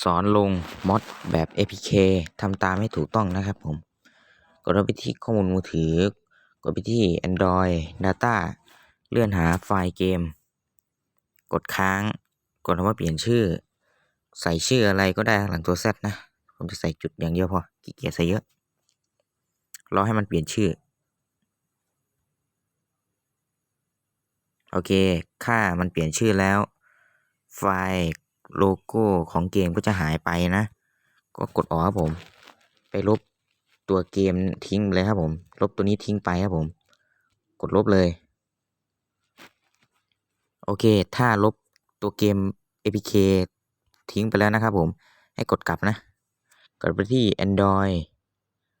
สอนลงมอดแบบ APK ทำตามให้ถูกต้องนะครับผม กดไปที่ข้อมูลมือถือ กดไปที่ Android Data เลื่อนหาไฟล์เกม กดค้าง กดคำว่าเปลี่ยนชื่อ ใส่ชื่ออะไรก็ได้หลังตัว Z นะ ผมจะใส่จุดอย่างเดียวพอขี้เกียจใส่เยอะ รอให้มันเปลี่ยนชื่อ โอเค ค่ามันเปลี่ยนชื่อแล้ว ไฟล์ โลโก้ของเกมก็จะหายไปนะ ก็กดออกครับผม ไปลบตัวเกมทิ้งเลยครับผม ลบตัวนี้ทิ้งไปครับผม กดลบเลย โอเค ถ้าลบตัวเกม APK ทิ้งไปแล้วนะครับผม ให้กดกลับนะ กดไปที่ Android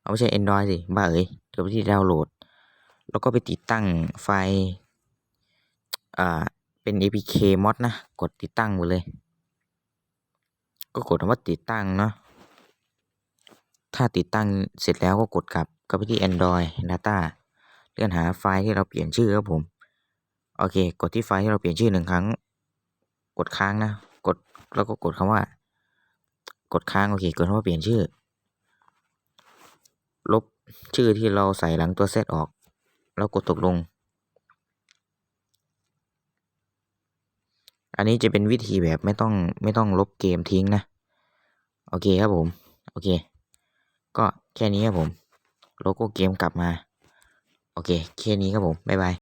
เอาไม่ใช่ Android สิบ้าเอ้ยกดไปที่ดาวน์โหลด แล้วก็ไปติดตั้งไฟล์อ่าเป็น APK mod นะ กดติดตั้งไปเลย ก็กดคำว่าติดตั้งเนาะ ถ้าติดตั้งเสร็จแล้วก็กดกลับกลับไปที่ Android Data เลื่อนหาไฟล์ที่เราเปลี่ยนชื่อครับผม โอเค กดที่ไฟล์ที่เราเปลี่ยนชื่อหนึ่งครั้ง กดค้างนะ กดแล้วก็กดคำว่า กดค้างโอเค กดคำว่าเปลี่ยนชื่อ ลบชื่อที่เราใส่หลังตัวเซตออก แล้วกดตกลง อันนี้จะเป็นวิธีแบบไม่ต้องไม่ต้องลบเกมทิ้งนะ โอเคครับผม โอเค ก็แค่นี้ครับผม โลโก้เกมกลับมา โอเค แค่นี้ครับผม บ๊ายบาย